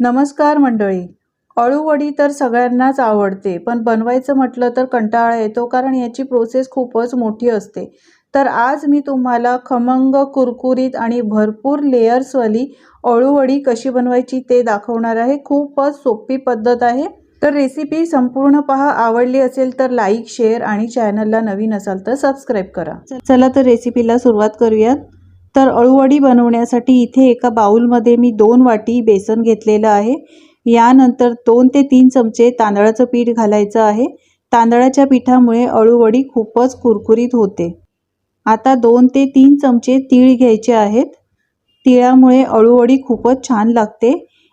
नमस्कार मंडळी. अळूवडी तर सगळ्यांनाच आवडते पण बनवायचं म्हटलं तर कंटाळा येतो कारण याची प्रोसेस खूपच मोठी असते. तर आज मी तुम्हाला खमंग कुरकुरीत आणि भरपूर लेयर्सवाली अळूवडी कशी बनवायची ते दाखवणार आहे. खूपच सोपी पद्धत आहे. तर रेसिपी संपूर्ण पहा. आवडली असेल तर लाईक शेअर आणि चॅनलला नवीन असाल तर सबस्क्राईब करा. चला तर रेसिपीला सुरुवात करूयात. तर अळूवडी बनवण्यासाठी इथे एका बाउलमध्ये मी दोन वाटी बेसन घेतलेलं आहे. यानंतर दोन ते तीन चमचे तांदळाचं पीठ घालायचं आहे. तांदळाच्या पिठामुळे अळूवडी खूपच कुरकुरीत होते. आता दोन ते तीन चमचे तीळ घ्यायचे आहेत. तिळामुळे अळूवडी खूपच छान लागते.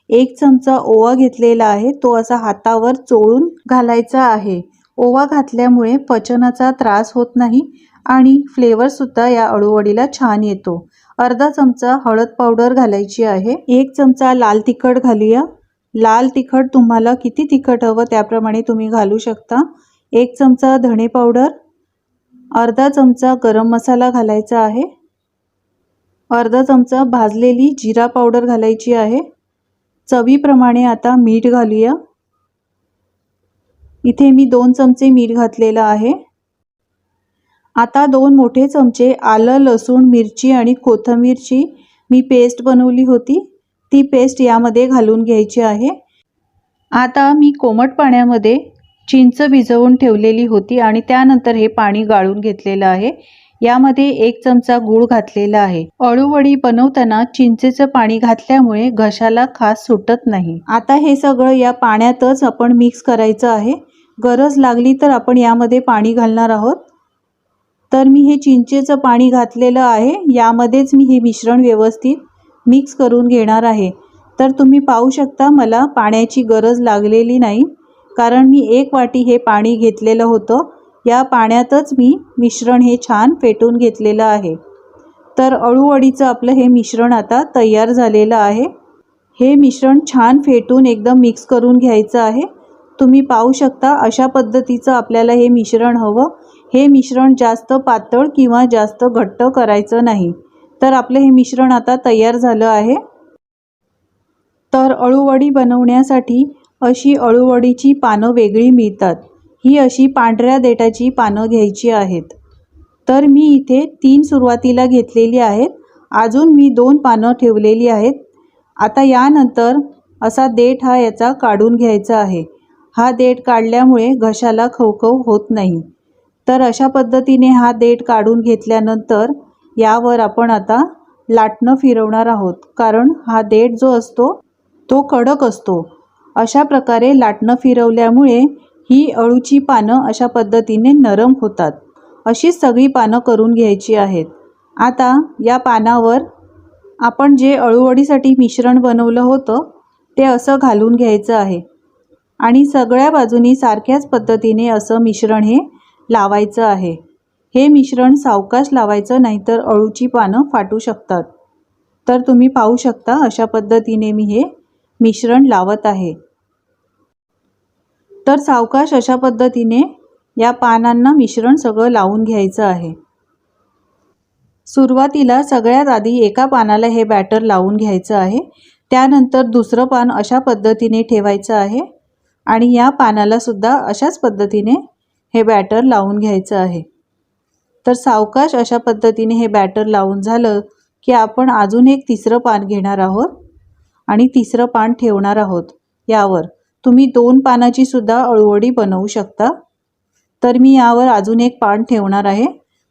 एक चमचा ओवा घेतलेला आहे. तो असा हातावर चोळून घालायचा आहे. ओवा घातल्यामुळे पचनाचा त्रास होत नाही आणि फ्लेवरसुद्धा या अळूवडीला छान येतो. अर्धा चमचा हळद पावडर घालायची आहे. एक चमचा लाल तिखट घालूया. लाल तिखट तुम्हाला किती तिखट हवं त्याप्रमाणे तुम्ही घालू शकता. एक चमचा धणे पावडर. अर्धा चमचा गरम मसाला घालायचा आहे. अर्धा चमचा भाजलेली जिरा पावडर घालायची आहे. चवीप्रमाणे आता मीठ घालूया. इथे मी दोन चमचे मीठ घातलेलं आहे. आता दोन मोठे चमचे आलं लसूण मिरची आणि कोथंबीरची मी पेस्ट बनवली होती. ती पेस्ट यामध्ये घालून घ्यायची आहे. आता मी कोमट पाण्यामध्ये चिंच भिजवून ठेवलेली होती आणि त्यानंतर हे पाणी गाळून घेतलेलं आहे. यामध्ये एक चमचा गूळ घातलेला आहे. अळूवडी बनवताना चिंचेचं पाणी घातल्यामुळे घशाला खास सुटत नाही. आता हे सगळं या पाण्यातच आपण मिक्स करायचं आहे. गरज लागली तर आपण यामध्ये पाणी घालणार आहोत. तर मी हे चिंचेचं पाणी घातलेलं आहे. यामध्येच मी हे मिश्रण व्यवस्थित मिक्स करून घेणार आहे. तर तुम्ही पाहू शकता मला पाण्याची गरज लागलेली नाही. कारण मी एक वाटी हे पाणी घेतलेलं होतं. या पाण्यातच मी मिश्रण हे छान फेटून घेतलेलं आहे. तर अळूवडीचं आपलं हे मिश्रण आता तयार झालेलं आहे. हे मिश्रण छान फेटून एकदम मिक्स करून घ्यायचं आहे. तुम्ही पाहू शकता अशा पद्धतीचं आपल्याला हे मिश्रण हवं. हे मिश्रण जास्त पातळ किंवा जास्त घट्ट करायचं नाही. तर आपलं हे मिश्रण आता तयार झालं आहे. तर अळूवडी बनवण्यासाठी अशी अळूवडीची पानं वेगळी मिळतात. ही अशी पांढऱ्या देठाची पानं घ्यायची आहेत. तर मी इथे तीन सुरुवातीला घेतलेली आहेत. अजून मी दोन पानं ठेवलेली आहेत. आता यानंतर असा देठ हा याचा काढून घ्यायचा आहे. हा देठ काढल्यामुळे घशाला खवखव होत नाही. तर अशा पद्धतीने हा देठ काढून घेतल्यानंतर यावर आपण आता लाटणं फिरवणार आहोत. कारण हा देठ जो असतो तो कडक असतो. अशा प्रकारे लाटणं फिरवल्यामुळे ही अळूची पानं अशा पद्धतीने नरम होतात. अशी सगळी पानं करून घ्यायची आहेत. आता या पानावर आपण जे अळूवडीसाठी मिश्रण बनवलं होतं ते असं घालून घ्यायचं आहे. आणि सगळ्या बाजूनी सारख्याच पद्धतीने असं मिश्रण हे लावायचं आहे. हे मिश्रण सावकाश लावायचं नाहीतर अळूची पानं फाटू शकतात. तर तुम्ही पाहू शकता अशा पद्धतीने मी हे मिश्रण लावत आहे. तर सावकाश अशा पद्धतीने या पानांना मिश्रण सगळं लावून घ्यायचं आहे. सुरुवातीला सगळ्यात आधी एका पानाला हे बॅटर लावून घ्यायचं आहे. त्यानंतर दुसरं पान अशा पद्धतीने ठेवायचं आहे. आणि या पानाला सुद्धा अशाच पद्धतीने हे बॅटर लावून घ्यायचं आहे. तर सावकाश अशा पद्धतीने हे बॅटर लावून झालं की आपण अजून एक तिसरं पान घेणार आहोत आणि तिसरं पान ठेवणार आहोत. यावर तुम्ही दोन पानाची सुद्धा अळूवडी बनवू शकता. तर मी यावर अजून एक पान ठेवणार आहे.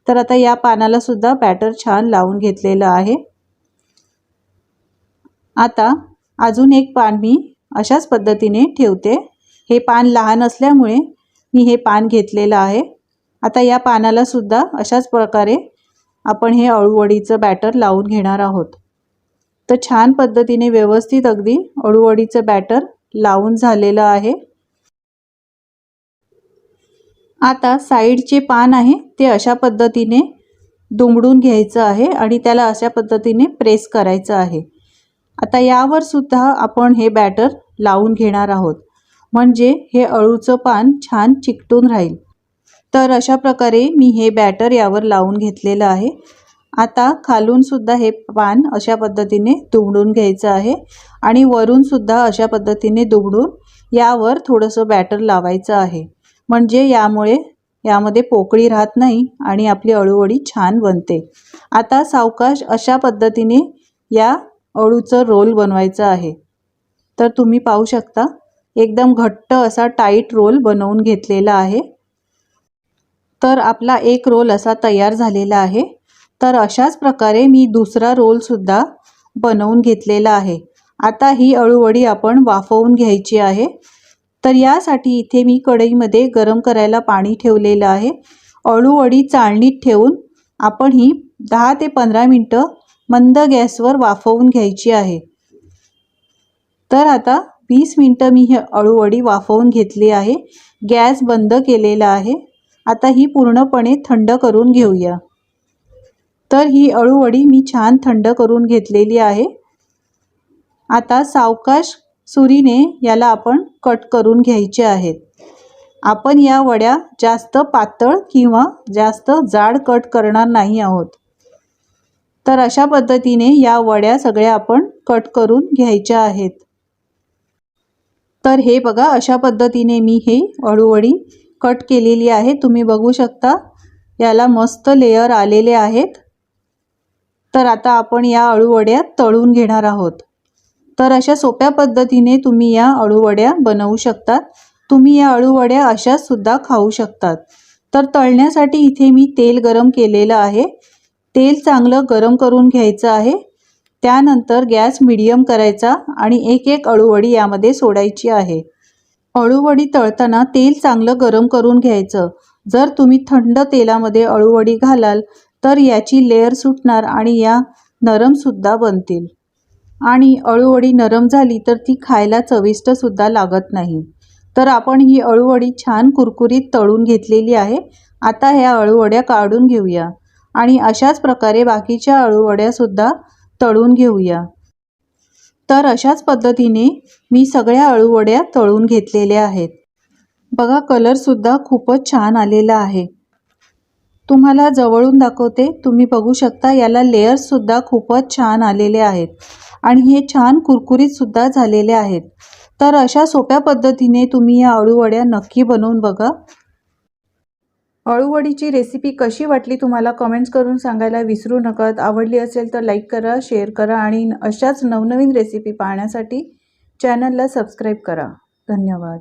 तर आता या पानाला सुद्धा बॅटर छान लावून घेतलेलं आहे. आता अजून एक पान मी अशाच पद्धतीने ठेवते. हे पान लहान असल्यामुळे मी हे पान घेतलेलं आहे. आता या पानाला सुद्धा अशाच प्रकारे आपण हे अळूवडीचं बॅटर लावून घेणार आहोत. तर छान पद्धतीने व्यवस्थित अगदी अळूवडीचं बॅटर लावून झालेलं आहे. आता साईडचे पान आहे ते अशा पद्धतीने दुमडून घ्यायचं आहे आणि त्याला अशा पद्धतीने प्रेस करायचं आहे. आता यावर सुद्धा आपण हे बॅटर लावून घेणार आहोत. म्हणजे हे अळूचं पान छान चिकटून राहील. तर अशा प्रकारे मी हे बॅटर यावर लावून घेतलेलं आहे. आता खालून सुद्धा हे पान अशा पद्धतीने दुमडून घ्यायचं आहे आणि वरून सुद्धा अशा पद्धतीने दुमडून यावर थोडंसं बॅटर लावायचं आहे. म्हणजे यामुळे यामध्ये पोकळी राहत नाही आणि आपली अळूवडी छान बनते. आता सावकाश अशा पद्धतीने या अळूचं रोल बनवायचं आहे. तर तुम्ही पाहू शकता. एकदम घट्ट असा टाईट रोल बनवून घेतलेला आहे. तर आपला एक रोल असा तयार झालेला आहे. तर अशाच प्रकारे मी दुसरा रोलसुद्धा बनवून घेतलेला आहे. आता ही अळूवडी आपण वाफवून घ्यायची आहे. तर यासाठी इथे मी कढईमध्ये गरम करायला पाणी ठेवलेलं आहे. अळूवडी चाळणीत ठेवून आपण ही दहा ते पंधरा मिनटं मंद गॅसवर वाफवून घ्यायची आहे. तर आता वीस मिनटं मी हे अळूवडी वाफवून घेतली आहे. गॅस बंद केलेला आहे. आता ही पूर्णपणे थंड करून घेऊया. तर ही अळूवडी मी छान थंड करून घेतलेली आहे. आता सावकाश सुरीने याला आपण कट करून घ्यायचे आहेत. आपण या वड्या जास्त पातळ किंवा जास्त जाड कट करणार नाही आहोत. तर अशा पद्धतीने या वड्या सगळ्या आपण कट करून घ्यायच्या आहेत. तर हे बघा अशा पद्धतीने मी हे अळूवडी कट केलेली आहे. तुम्ही बघू शकता याला मस्त लेयर आलेले आहेत. तर आता आपण या अळूवड्या तळून घेणार आहोत. तर अशा सोप्या पद्धतीने तुम्ही या अळूवड्या बनवू शकतात. तुम्ही या अळूवड्या अशासुद्धा खाऊ शकतात. तर तळण्यासाठी इथे मी तेल गरम केलेलं आहे. तेल चांगलं गरम करून घ्यायचं आहे. त्यानंतर गॅस मिडियम करायचा आणि एक एक अळूवडी यामध्ये सोडायची आहे. अळूवडी तळताना तेल चांगलं गरम करून घ्यायचं. जर तुम्ही थंड तेलामध्ये अळूवडी घालाल तर याची लेअर सुटणार आणि या नरमसुद्धा बनतील. आणि अळूवडी नरम झाली तर ती खायला चविष्टसुद्धा लागत नाही. तर आपण ही अळूवडी छान कुरकुरीत तळून घेतलेली आहे. आता ह्या अळूवड्या काढून घेऊया. आणि अशाच प्रकारे बाकीच्या अळूवड्यासुद्धा तळून घेऊया. तर अशाच पद्धतीने मी सगळ्या अळूवड्या तळून घेतलेल्या आहेत. बघा कलरसुद्धा खूपच छान आलेला आहे. तुम्हाला जवळून दाखवते तुम्ही बघू शकता याला लेयर्ससुद्धा खूपच छान आलेले आहेत. आणि हे छान कुरकुरीतसुद्धा झालेले आहेत. तर अशा सोप्या पद्धतीने तुम्ही या अळूवड्या नक्की बनवून बघा. अळूवडीची रेसिपी कशी वाटली तुम्हाला कमेंट्स करून सांगायला विसरू नका. आवडली असेल तर लाईक करा शेअर करा आणि अशाच नवनवीन रेसिपी पाहण्यासाठी चॅनलला सबस्क्राईब करा. धन्यवाद.